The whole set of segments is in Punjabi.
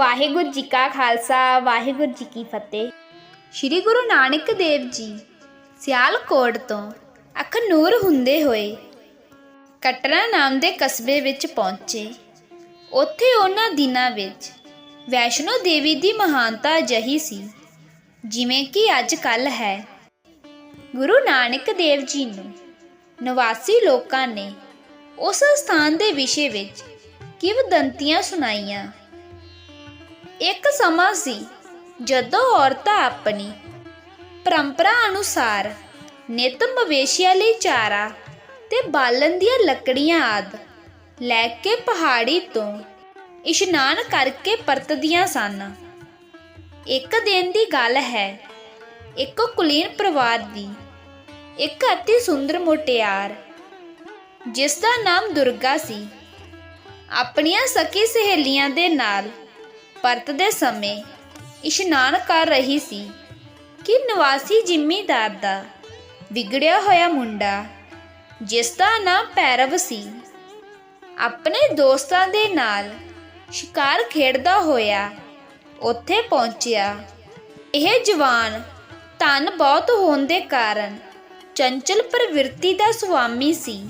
ਵਾਹਿਗੁਰੂ ਜੀ ਕਾ ਖਾਲਸਾ, ਵਾਹਿਗੁਰੂ ਜੀ ਕੀ ਫਤਿਹ। ਸ੍ਰੀ ਗੁਰੂ ਨਾਨਕ ਦੇਵ ਜੀ ਸਿਆਲਕੋਟ ਤੋਂ ਅਖਨੂਰ ਹੁੰਦੇ ਹੋਏ ਕਟਰਾ ਨਾਮ ਦੇ ਕਸਬੇ ਵਿੱਚ ਪਹੁੰਚੇ। ਉੱਥੇ ਉਹਨਾਂ ਦਿਨਾਂ ਵਿੱਚ ਵੈਸ਼ਨੋ ਦੇਵੀ ਦੀ ਮਹਾਨਤਾ ਅਜਿਹੀ ਸੀ, ਜਿਵੇਂ ਕਿ ਅੱਜ ਕੱਲ ਹੈ। ਗੁਰੂ ਨਾਨਕ ਦੇਵ ਜੀ ਨੂੰ ਨਿਵਾਸੀ ਲੋਕਾਂ ਨੇ ਉਸ ਸਥਾਨ ਦੇ ਵਿਸ਼ੇ ਵਿੱਚ ਕਿਵਦੰਤੀਆਂ ਸੁਣਾਈਆਂ। ਇੱਕ ਸਮਾਂ ਸੀ ਜਦੋਂ ਔਰਤਾਂ ਆਪਣੀ ਪਰੰਪਰਾ ਅਨੁਸਾਰ ਨਿਤ ਮਵੇਸ਼ੀਆਂ ਲਈ ਚਾਰਾ ਤੇ ਬਾਲਣ ਦੀਆਂ ਲੱਕੜੀਆਂ ਆਦ ਲੈ ਕੇ ਪਹਾੜੀ ਤੋਂ ਇਸ਼ਨਾਨ ਕਰਕੇ ਪਰਤਦੀਆਂ ਸਨ। ਇੱਕ ਦਿਨ ਦੀ ਗੱਲ ਹੈ, ਇੱਕ ਕੁਲੀਨ ਪਰਿਵਾਰ ਦੀ ਇੱਕ ਅਤੀ ਸੁੰਦਰ ਮੁਟਿਆਰ ਜਿਸ ਦਾ ਨਾਮ ਦੁਰਗਾ ਸੀ, ਆਪਣੀਆਂ ਸਕੀ ਸਹੇਲੀਆਂ ਦੇ ਨਾਲ ਪਰਤਦੇ ਸਮੇਂ ਇਸ਼ਨਾਨ ਕਰ ਰਹੀ ਸੀ ਕਿ ਨਿਵਾਸੀ ਜ਼ਿਮੀਂਦਾਰ ਦਾ ਵਿਗੜਿਆ ਹੋਇਆ ਮੁੰਡਾ ਜਿਸ ਦਾ ਨਾਮ ਪੈਰਵ ਸੀ, ਆਪਣੇ ਦੋਸਤਾਂ ਦੇ ਨਾਲ ਸ਼ਿਕਾਰ ਖੇਡਦਾ ਹੋਇਆ ਉੱਥੇ ਪਹੁੰਚਿਆ। ਇਹ ਜਵਾਨ ਧਨ ਬਹੁਤ ਹੋਣ ਦੇ ਕਾਰਨ ਚੰਚਲ ਪ੍ਰਵਿਰਤੀ ਦਾ ਸੁਆਮੀ ਸੀ।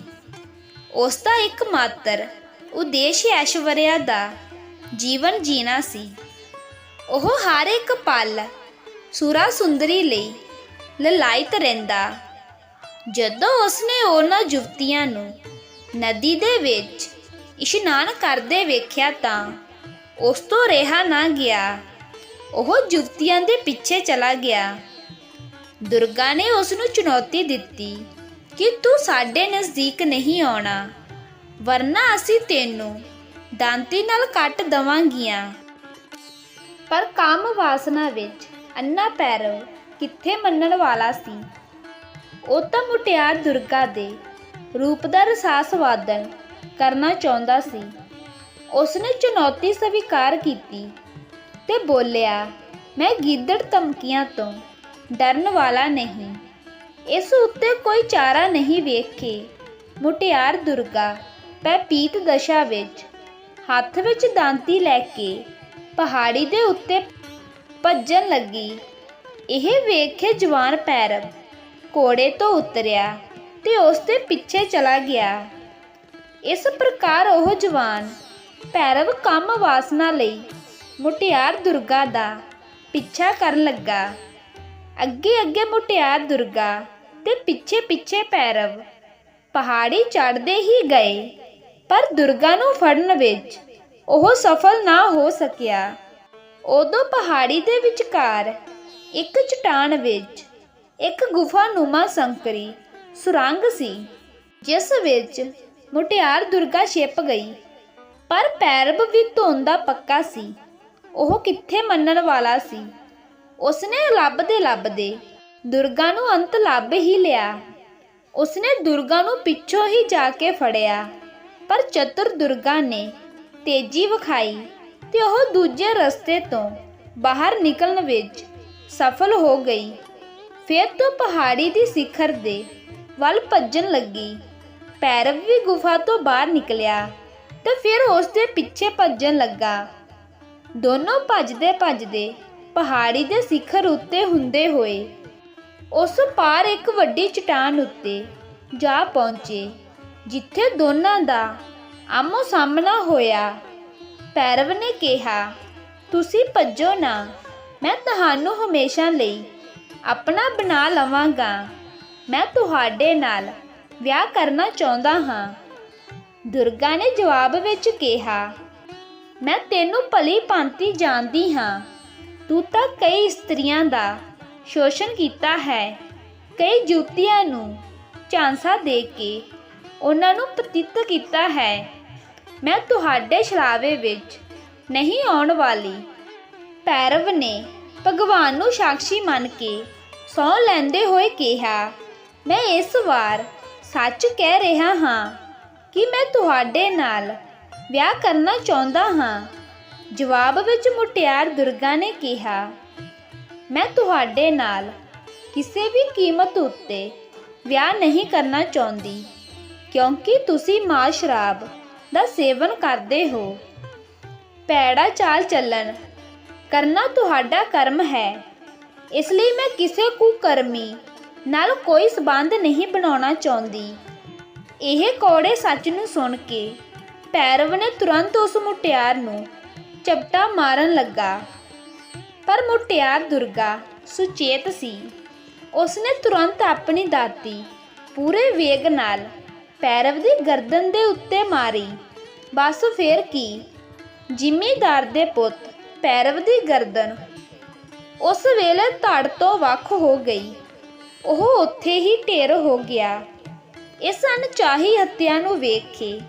ਉਸ ਦਾ ਇੱਕ ਮਾਤਰ ਉਦੇਸ਼ ਐਸ਼ਵਰਿਆ ਦਾ ਜੀਵਨ ਜੀਣਾ ਸੀ। ਉਹ ਹਰ ਇੱਕ ਪਲ ਸੁਰਾ ਸੁੰਦਰੀ ਲਈ ਲਲਾਇਤ ਰਹਿੰਦਾ। ਜਦੋਂ ਉਸਨੇ ਉਹਨਾਂ ਯੁਵਤੀਆਂ ਨੂੰ ਨਦੀ ਦੇ ਵਿੱਚ ਇਸ਼ਨਾਨ ਕਰਦੇ ਵੇਖਿਆ ਤਾਂ ਉਸ ਤੋਂ ਰਿਹਾ ਨਾ ਗਿਆ। ਉਹ ਜੁਵਤੀਆਂ ਦੇ ਪਿੱਛੇ ਚਲਾ ਗਿਆ। ਦੁਰਗਾ ਨੇ ਉਸ ਨੂੰ ਚੁਣੌਤੀ ਦਿੱਤੀ ਕਿ ਤੂੰ ਸਾਡੇ ਨਜ਼ਦੀਕ ਨਹੀਂ ਆਉਣਾ, ਵਰਨਾ ਅਸੀਂ ਤੈਨੂੰ ਦਾੰਤੀ ਨਾਲ ਕੱਟ ਦਵਾਂਗੀਆਂ। ਪਰ ਕਾਮ ਵਾਸਨਾ ਵਿੱਚ ਅੰਨਾ ਪੈਰਵ ਕਿੱਥੇ ਮੰਨਣ ਵਾਲਾ ਸੀ? ਉਹ ਤਾਂ ਮੁਟਿਆਰ ਦੁਰਗਾ ਦੇ ਰੂਪ ਦਾ ਰਸਾਸਵਾਦਨ ਕਰਨਾ ਚਾਹੁੰਦਾ ਸੀ। ਉਸਨੇ ਚੁਣੌਤੀ ਸਵੀਕਾਰ ਕੀਤੀ ਤੇ ਬੋਲਿਆ, ਮੈਂ ਗਿੱਦੜ ਧਮਕੀਆਂ ਤੋਂ ਡਰਨ ਵਾਲਾ ਨਹੀਂ। ਇਸ ਉੱਤੇ ਕੋਈ ਚਾਰਾ ਨਹੀਂ ਵੇਖ। ਕੇ ਮੁਟਿਆਰ ਦੁਰਗਾ ਪੈ ਪੀਤ ਦਸ਼ਾ ਵਿੱਚ ਹੱਥ ਵਿੱਚ ਦਾੰਤੀ ਲੈ ਕੇ ਪਹਾੜੀ ਦੇ ਉੱਤੇ ਭੱਜਣ ਲੱਗੀ। ਇਹ ਵੇਖ ਕੇ ਜਵਾਨ ਪੈਰਵ ਕੋੜੇ ਤੋਂ ਉਤਰਿਆ ਤੇ ਉਸ ਦੇ ਪਿੱਛੇ ਚਲਾ ਗਿਆ। ਇਸ ਪ੍ਰਕਾਰ ਉਹ ਜਵਾਨ ਪੈਰਵ ਕੰਮ ਵਾਸਨਾ ਲਈ ਮੁਟਿਆਰ ਦੁਰਗਾ ਦਾ ਪਿੱਛਾ ਕਰਨ ਲੱਗਾ। ਅੱਗੇ ਅੱਗੇ ਮੁਟਿਆਰ ਦੁਰਗਾ ਤੇ ਪਿੱਛੇ ਪਿੱਛੇ ਪੈਰਵ ਪਹਾੜੀ ਚੜ੍ਹਦੇ ਹੀ ਗਏ। ਪਰ ਦੁਰਗਾ ਨੂੰ ਫੜਨ ਵਿੱਚ ਉਹ ਸਫਲ ਨਾ ਹੋ ਸਕਿਆ। ਉਦੋਂ ਪਹਾੜੀ ਦੇ ਵਿਚਕਾਰ ਇੱਕ ਚਟਾਨ ਵਿੱਚ ਇੱਕ ਗੁਫਾ ਨੂਮਾ ਸੰਕਰੀ ਸੁਰੰਗ ਸੀ, ਜਿਸ ਵਿੱਚ ਮੁਟਿਆਰ ਦੁਰਗਾ ਛਿਪ ਗਈ। ਪਰ ਪੈਰਬ ਵੀ ਧੋਂਦਾ ਪੱਕਾ ਸੀ, ਉਹ ਕਿੱਥੇ ਮੰਨਣ ਵਾਲਾ ਸੀ? ਉਸਨੇ ਲੱਭਦੇ ਲੱਭਦੇ ਦੁਰਗਾ ਨੂੰ ਅੰਤ ਲੱਭ ਹੀ ਲਿਆ। ਉਸਨੇ ਦੁਰਗਾ ਨੂੰ ਪਿੱਛੋਂ ਹੀ ਜਾ ਕੇ ਫੜਿਆ। ਪਰ ਚਤੁਰ ਦੁਰਗਾ ਨੇ ਤੇਜ਼ੀ ਵਿਖਾਈ ਤੇ ਉਹ ਦੂਜੇ ਰਸਤੇ ਤੋਂ ਬਾਹਰ ਨਿਕਲਣ ਵਿੱਚ ਸਫਲ ਹੋ ਗਈ। ਫਿਰ ਤੋਂ ਪਹਾੜੀ ਦੀ ਸਿਖਰ ਦੇ ਵੱਲ ਭੱਜਣ ਲੱਗੀ। ਪੈਰਵ ਵੀ ਗੁਫਾ ਤੋਂ ਬਾਹਰ ਨਿਕਲਿਆ ਤੇ ਫਿਰ ਉਸ ਦੇ ਪਿੱਛੇ ਭੱਜਣ ਲੱਗਾ। ਦੋਨੋਂ ਭੱਜਦੇ ਭੱਜਦੇ ਪਹਾੜੀ ਦੇ ਸਿਖਰ ਉੱਤੇ ਹੁੰਦੇ ਹੋਏ ਉਸ ਪਾਰ ਇੱਕ ਵੱਡੀ ਚਟਾਨ ਉੱਤੇ ਜਾ ਪਹੁੰਚੇ। ਜਿੱਥੇ ਦੋਨਾਂ ਦਾ ਆਮੋ ਸਾਹਮਣਾ ਹੋਇਆ ਪੈਰਵ ਨੇ ਕਿਹਾ, ਤੁਸੀਂ ਭੱਜੋ ਨਾ, ਮੈਂ ਤੁਹਾਨੂੰ ਹਮੇਸ਼ਾ ਲਈ ਆਪਣਾ ਬਣਾ ਲਵਾਂਗਾ। ਮੈਂ ਤੁਹਾਡੇ ਨਾਲ ਵਿਆਹ ਕਰਨਾ ਚਾਹੁੰਦਾ ਹਾਂ। ਦੁਰਗਾ ਨੇ ਜਵਾਬ ਵਿੱਚ ਕਿਹਾ, ਮੈਂ ਤੈਨੂੰ ਭਲੀ ਭਾਂਤੀ ਜਾਣਦੀ ਹਾਂ। ਤੂੰ ਤਾਂ ਕਈ ਇਸਤਰੀਆਂ ਦਾ ਸ਼ੋਸ਼ਣ ਕੀਤਾ ਹੈ, ਕਈ ਜੁੱਤੀਆਂ ਨੂੰ ਝਾਂਸਾ ਦੇ ਕੇ ਉਹਨਾਂ ਨੂੰ ਪਤਿਤ ਕੀਤਾ ਹੈ। ਮੈਂ ਤੁਹਾਡੇ ਛਲਾਵੇ ਵਿੱਚ ਨਹੀਂ ਆਉਣ ਵਾਲੀ। ਪੈਰਵ ਨੇ ਭਗਵਾਨ ਨੂੰ ਸਾਖੀ ਮੰਨ ਕੇ ਸੌ ਲੈਂਦੇ ਹੋਏ ਕਿਹਾ, ਮੈਂ ਇਸ ਵਾਰ ਸੱਚ ਕਹਿ ਰਿਹਾ ਹਾਂ ਕਿ ਮੈਂ ਤੁਹਾਡੇ ਨਾਲ ਵਿਆਹ ਕਰਨਾ ਚਾਹੁੰਦਾ ਹਾਂ। ਜਵਾਬ ਵਿੱਚ ਮੁਟਿਆਰ ਦੁਰਗਾ ਨੇ ਕਿਹਾ, ਮੈਂ ਤੁਹਾਡੇ ਨਾਲ ਕਿਸੇ ਵੀ ਕੀਮਤ ਉੱਤੇ ਵਿਆਹ ਨਹੀਂ ਕਰਨਾ ਚਾਹੁੰਦੀ। ਕਿਉਂਕਿ ਤੁਸੀਂ ਮਾਂ ਸ਼ਰਾਬ ਦਾ ਸੇਵਨ ਕਰਦੇ ਹੋ। ਪੈੜਾ ਚਾਲ ਚੱਲਣ, ਕਰਨਾ ਤੁਹਾਡਾ ਕਰਮ ਹੈ। ਇਸ ਲਈ ਮੈਂ ਕਿਸੇ ਕੁਕਰਮੀ ਨਾਲ ਕੋਈ ਸਬੰਧ ਨਹੀਂ ਬਣਾਉਣਾ ਚਾਹੁੰਦੀ। ਇਹ ਕੋੜੇ ਸੱਚ ਨੂੰ ਸੁਣ ਕੇ ਭੈਰਵ ਨੇ ਤੁਰੰਤ ਉਸ ਮੁਟਿਆਰ ਨੂੰ ਚਪਟਾ ਮਾਰਨ ਲੱਗਾ। ਪਰ ਮੁਟਿਆਰ ਦੁਰਗਾ ਸੁਚੇਤ ਸੀ। ਉਸਨੇ ਤੁਰੰਤ ਆਪਣੀ ਦਾਤੀ ਪੂਰੇ ਵੇਗ ਨਾਲ ਪੈਰਵ ਦੀ ਗਰਦਨ ਦੇ ਉੱਤੇ ਮਾਰੀ। ਬਸ ਫੇਰ ਕੀ? ਜ਼ਿਮੀਦਾਰ ਦੇ ਪੁੱਤ, ਪੈਰਵ ਦੀ ਗਰਦਨ। ਉਸ ਵੇਲੇ ਧੜ ਤੋਂ ਵੱਖ ਹੋ ਗਈ। ਉਹ ਉੱਥੇ ਹੀ ਢੇਰ ਹੋ ਗਿਆ। ਇਸ ਅਣਚਾਹੀ ਹੱਤਿਆ ਨੂੰ ਵੇਖ। ਕੇ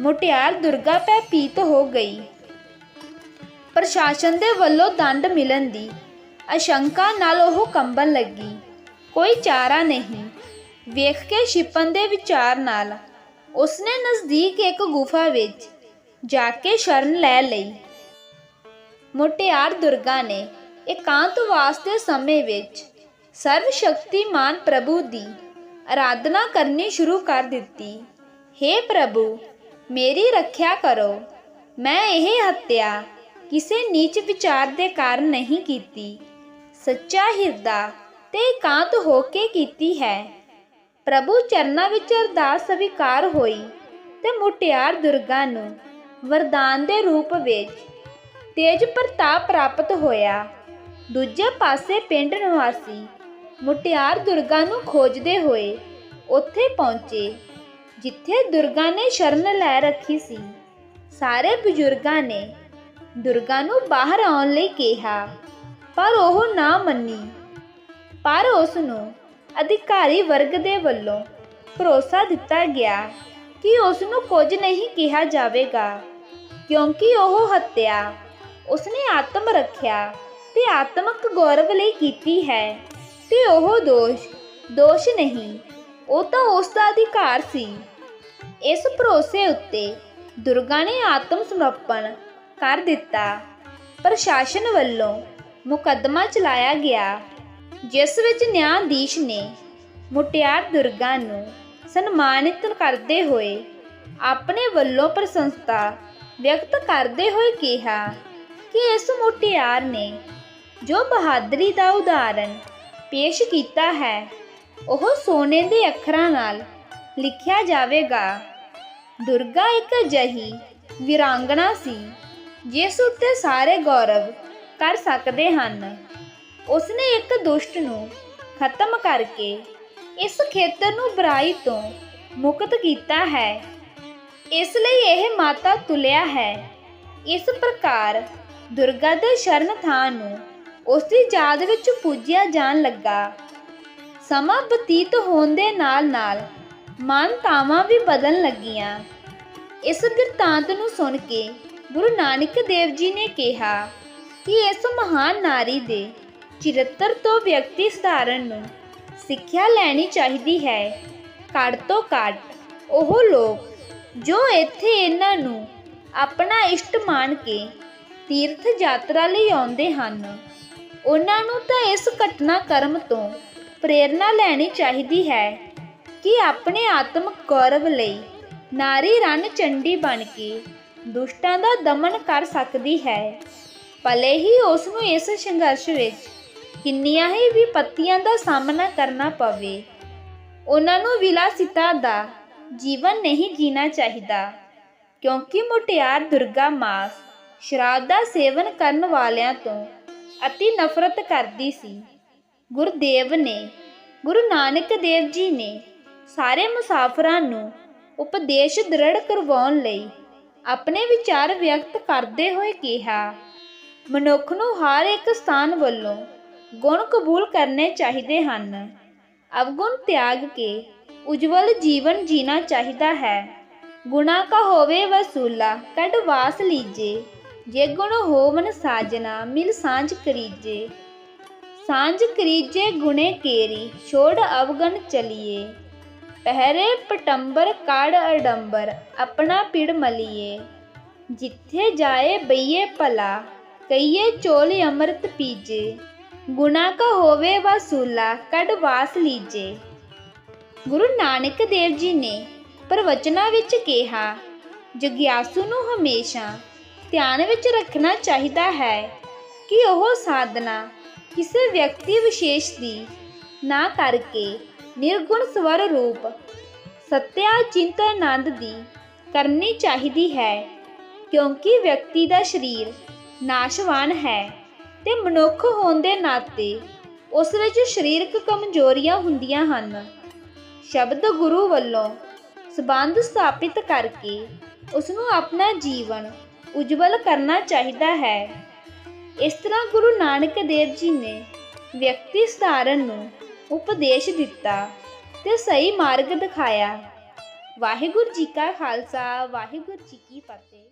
ਮੁਟਿਆਰ ਦੁਰਗਾ ਪੈ ਪੀਤ ਹੋ ਗਈ। ਪ੍ਰਸ਼ਾਸਨ ਦੇ ਵੱਲੋਂ ਦੰਡ ਮਿਲਣ ਦੀ ਅਸ਼ੰਕਾ ਨਾਲ ਉਹ ਕੰਬਣ ਲੱਗੀ। ਕੋਈ ਚਾਰਾ ਨਹੀਂ। ਵੇਖ ਕੇ ਛਿਪਣ ਦੇ ਵਿਚਾਰ ਨਾਲ ਉਸਨੇ ਨਜ਼ਦੀਕ ਇੱਕ ਗੁਫਾ ਵਿੱਚ ਜਾ ਕੇ ਸ਼ਰਨ ਲੈ ਲਈ। ਮੁਟਿਆਰ ਦੁਰਗਾ ਨੇ ਇਕਾਂਤਵਾਸ ਦੇ ਸਮੇਂ ਵਿੱਚ ਸਰਵ ਸ਼ਕਤੀਮਾਨ ਪ੍ਰਭੂ ਦੀ ਆਰਾਧਨਾ ਕਰਨੀ ਸ਼ੁਰੂ ਕਰ ਦਿੱਤੀ। हे ਪ੍ਰਭੂ, ਮੇਰੀ ਰੱਖਿਆ ਕਰੋ। ਮੈਂ ਇਹ ਹੱਤਿਆ ਕਿਸੇ ਨੀਚ ਵਿਚਾਰ ਦੇ ਕਾਰਨ ਨਹੀਂ ਕੀਤੀ। ਸੱਚਾ ਹਿਰਦਾ ਤੇ ਇਕਾਂਤ ਹੋ ਕੇ ਕੀਤੀ ਹੈ। ਪ੍ਰਭੂ ਚਰਨਾਂ ਵਿੱਚ ਅਰਦਾਸ ਸਵੀਕਾਰ ਹੋਈ ਤੇ ਮੁਟਿਆਰ ਦੁਰਗਾ ਨੂੰ ਵਰਦਾਨ ਦੇ ਰੂਪ ਵਿੱਚ ਤੇਜ ਪ੍ਰਤਾਪ ਪ੍ਰਾਪਤ ਹੋਇਆ। ਦੂਜੇ ਪਾਸੇ ਪਿੰਡ ਨਿਵਾਸੀ ਮੁਟਿਆਰ ਦੁਰਗਾ ਨੂੰ ਖੋਜਦੇ ਹੋਏ ਉੱਥੇ ਪਹੁੰਚੇ, ਜਿੱਥੇ ਦੁਰਗਾ ਨੇ ਸ਼ਰਨ ਲੈ ਰੱਖੀ ਸੀ। ਸਾਰੇ ਬਜ਼ੁਰਗਾਂ ਨੇ ਦੁਰਗਾ ਨੂੰ ਬਾਹਰ ਆਉਣ ਲਈ ਕਿਹਾ, ਪਰ ਉਹ ਨਾ ਮੰਨੀ। ਪਰ ਉਸ ਨੂੰ ਅਧਿਕਾਰੀ ਵਰਗ ਦੇ ਵੱਲੋਂ ਭਰੋਸਾ ਦਿੱਤਾ ਗਿਆ ਕਿ ਉਸ ਨੂੰ ਕੁਝ ਨਹੀਂ ਕਿਹਾ ਜਾਵੇਗਾ, ਕਿਉਂਕਿ ਉਹ ਹੱਤਿਆ। ਉਸਨੇ ਆਤਮ ਰੱਖਿਆ ਤੇ ਆਤਮਕ ਗੌਰਵ ਲਈ ਕੀਤੀ ਹੈ ਤੇ ਉਹ ਦੋਸ਼ ਦੋਸ਼ ਨਹੀਂ, ਉਹ ਤਾਂ ਉਸ ਦਾ ਅਧਿਕਾਰ ਸੀ। ਇਸ ਭਰੋਸੇ ਉੱਤੇ ਦੁਰਗਾ ਨੇ ਆਤਮ ਸਮਰਪਣ ਕਰ ਦਿੱਤਾ। ਪ੍ਰਸ਼ਾਸਨ ਵੱਲੋਂ ਮੁਕੱਦਮਾ ਚਲਾਇਆ ਗਿਆ। ਜਿਸ ਵਿੱਚ ਨਿਆਂਧੀਸ਼ ਨੇ ਮੁਟਿਆਰ ਦੁਰਗਾ ਨੂੰ ਸਨਮਾਨਿਤ ਕਰਦੇ ਹੋਏ ਆਪਣੇ ਵੱਲੋਂ ਪ੍ਰਸ਼ੰਸਾ ਵਿਅਕਤ ਕਰਦੇ ਹੋਏ ਕਿਹਾ ਕਿ ਇਸ ਮੁਟਿਆਰ ਨੇ ਜੋ ਬਹਾਦਰੀ ਦਾ ਉਦਾਹਰਣ ਪੇਸ਼ ਕੀਤਾ ਹੈ, ਉਹ ਸੋਨੇ ਦੇ ਅੱਖਰਾਂ ਨਾਲ ਲਿਖਿਆ ਜਾਵੇਗਾ। ਦੁਰਗਾ ਇੱਕ ਅਜਿਹੀ ਵਿਰਾਂਗਣਾ ਸੀ, ਜਿਸ ਉੱਤੇ ਸਾਰੇ ਗੌਰਵ ਕਰ ਸਕਦੇ ਹਨ। ਉਸਨੇ ਇੱਕ ਦੁਸ਼ਟ ਨੂੰ ਖਤਮ ਕਰਕੇ ਇਸ ਖੇਤਰ ਨੂੰ ਬੁਰਾਈ ਤੋਂ ਮੁਕਤ ਕੀਤਾ ਹੈ। ਇਸ ਲਈ ਇਹ ਮਾਤਾ ਤੁਲਿਆ ਹੈ। ਇਸ ਪ੍ਰਕਾਰ ਦੁਰਗਾ ਦੇ ਸ਼ਰਨ ਥਾਂ ਨੂੰ ਉਸ ਦੀ ਯਾਦ ਵਿੱਚ ਪੂਜਿਆ ਜਾਣ ਲੱਗਾ। ਸਮਾਂ ਬਤੀਤ ਹੋਣ ਦੇ ਨਾਲ-ਨਾਲ ਮਾਨਤਾਵਾਂ ਵੀ ਬਦਲਣ ਲੱਗੀਆਂ। ਇਸ ਬਿਰਤਾਂਤ ਨੂੰ ਸੁਣ ਕੇ ਗੁਰੂ ਨਾਨਕ ਦੇਵ ਜੀ ਨੇ ਕਿਹਾ ਕਿ ਇਸ ਮਹਾਨ ਨਾਰੀ ਦੇ ਚਰਿੱਤਰ ਤੋਂ ਵਿਅਕਤੀ ਸਧਾਰਨ ਨੂੰ ਸਿੱਖਿਆ ਲੈਣੀ ਚਾਹੀਦੀ ਹੈ। ਘੱਟ ਤੋਂ ਘੱਟ ਉਹ ਲੋਕ ਜੋ ਇੱਥੇ ਇਹਨਾਂ ਨੂੰ ਆਪਣਾ ਇਸ਼ਟ ਮੰਨ ਕੇ ਤੀਰਥ ਯਾਤਰਾ ਲਈ ਆਉਂਦੇ ਹਨ, ਉਹਨਾਂ ਨੂੰ ਤਾਂ ਇਸ ਘਟਨਾ ਕਰਮ ਤੋਂ ਪ੍ਰੇਰਣਾ ਲੈਣੀ ਚਾਹੀਦੀ ਹੈ ਕਿ ਆਪਣੇ ਆਤਮਿਕ ਗੌਰਵ ਲਈ ਨਾਰੀ ਰਣ ਚੰਡੀ ਬਣ ਕੇ ਦੁਸ਼ਟਾਂ ਦਾ ਦਮਨ ਕਰ ਸਕਦੀ ਹੈ। ਭਲੇ ਹੀ ਉਸ ਨੂੰ ਇਸ ਸੰਘਰਸ਼ ਵਿੱਚ ਕਿੰਨੀਆਂ ਹੀ ਵਿਪੱਤੀਆਂ ਦਾ ਸਾਹਮਣਾ ਕਰਨਾ ਪਵੇ, ਉਹਨਾਂ ਨੂੰ ਵਿਲਾਸਿਤਾ ਦਾ ਜੀਵਨ ਨਹੀਂ ਜੀਣਾ ਚਾਹੀਦਾ, ਕਿਉਂਕਿ ਮੁਟਿਆਰ ਦੁਰਗਾ ਮਾਸ ਸ਼ਰਾਬ ਦਾ ਸੇਵਨ ਕਰਨ ਵਾਲਿਆਂ ਤੋਂ ਅਤੀ ਨਫ਼ਰਤ ਕਰਦੀ ਸੀ। ਗੁਰਦੇਵ ਨੇ, ਗੁਰੂ ਨਾਨਕ ਦੇਵ ਜੀ ਨੇ ਸਾਰੇ ਮੁਸਾਫਰਾਂ ਨੂੰ ਉਪਦੇਸ਼ ਦ੍ਰਿੜ ਕਰਵਾਉਣ ਲਈ ਆਪਣੇ ਵਿਚਾਰ ਵਿਅਕਤ ਕਰਦੇ ਹੋਏ ਕਿਹਾ, ਮਨੁੱਖ ਨੂੰ ਹਰ ਇੱਕ ਸਥਾਨ ਵੱਲੋਂ ਗੁਣ ਕਬੂਲ ਕਰਨੇ ਚਾਹੀਦੇ ਹਨ। ਅਵਗੁਣ ਤਿਆਗ ਕੇ ਉਜਵਲ ਜੀਵਨ ਜੀਣਾ ਚਾਹੀਦਾ ਹੈ। ਗੁਣਾ ਕਾ ਹੋਵੇ ਵਸੂਲਾ, ਕੱਢ ਵਾਸ ਲੀਜੇ। ਜੇ ਗੁਣ ਹੋਵਨ ਸਾਜਨਾ, ਮਿਲ ਸਾਂਝ ਕਰੀਜੇ। ਸਾਂਝ ਕਰੀਜੇ ਗੁਣੇ ਕੇਰੀ, ਛੋੜ ਅਵਗਣ ਚਲੀਏ। ਪਹਿਰੇ ਪਟੰਬਰ, ਕਾੜ ਅਡੰਬਰ, ਆਪਣਾ ਪਿੜ ਮਲੀਏ। ਜਿੱਥੇ ਜਾਏ ਬਈਏ ਭਲਾ ਕਈਏ ਚੋਲ ਅੰਮ੍ਰਿਤ ਪੀਜੇ। ਗੁਨਾ ਕਾ ਹੋਵੇ ਵਸੂਲਾ, ਕੱਢ ਵਾਸ ਲੀਜੇ। ਗੁਰੂ ਨਾਨਕ ਦੇਵ ਜੀ ਨੇ ਪ੍ਰਵਚਨਾਂ ਵਿੱਚ ਕਿਹਾ, ਜਗਿਆਸੂ ਨੂੰ ਹਮੇਸ਼ਾ ਧਿਆਨ ਵਿੱਚ ਰੱਖਣਾ ਚਾਹੀਦਾ ਹੈ ਕਿ ਉਹ ਸਾਧਨਾ ਕਿਸੇ ਵਿਅਕਤੀ ਵਿਸ਼ੇਸ਼ ਦੀ ਨਾ ਕਰਕੇ ਨਿਰਗੁਣ ਸਵਰ ਰੂਪ ਸਤਿਆ ਚਿੰਤ ਆਨੰਦ ਦੀ ਕਰਨੀ ਚਾਹੀਦੀ ਹੈ, ਕਿਉਂਕਿ ਵਿਅਕਤੀ ਦਾ ਸਰੀਰ ਨਾਸ਼ਵਾਨ ਹੈ। ਤੇ ਮਨੁੱਖ ਹੋਣ ਦੇ ਨਾਤੇ ਉਸ ਵਿੱਚ ਸਰੀਰਕ ਕਮਜ਼ੋਰੀਆਂ ਹੁੰਦੀਆਂ ਹਨ। ਸ਼ਬਦ ਗੁਰੂ ਵੱਲੋਂ ਸਬੰਧ ਸਥਾਪਿਤ ਕਰਕੇ ਉਸ ਨੂੰ ਆਪਣਾ ਜੀਵਨ ਉਜਵਲ ਕਰਨਾ ਚਾਹੀਦਾ ਹੈ। ਇਸ ਤਰ੍ਹਾਂ ਗੁਰੂ ਨਾਨਕ ਦੇਵ ਜੀ ਨੇ ਵਿਅਕਤੀ ਸਧਾਰਨ ਨੂੰ ਉਪਦੇਸ਼ ਦਿੱਤਾ ਤੇ ਸਹੀ ਮਾਰਗ ਦਿਖਾਇਆ। ਵਾਹਿਗੁਰੂ ਜੀ ਕਾ ਖਾਲਸਾ, ਵਾਹਿਗੁਰੂ ਜੀ ਕੀ ਫਤਿਹ।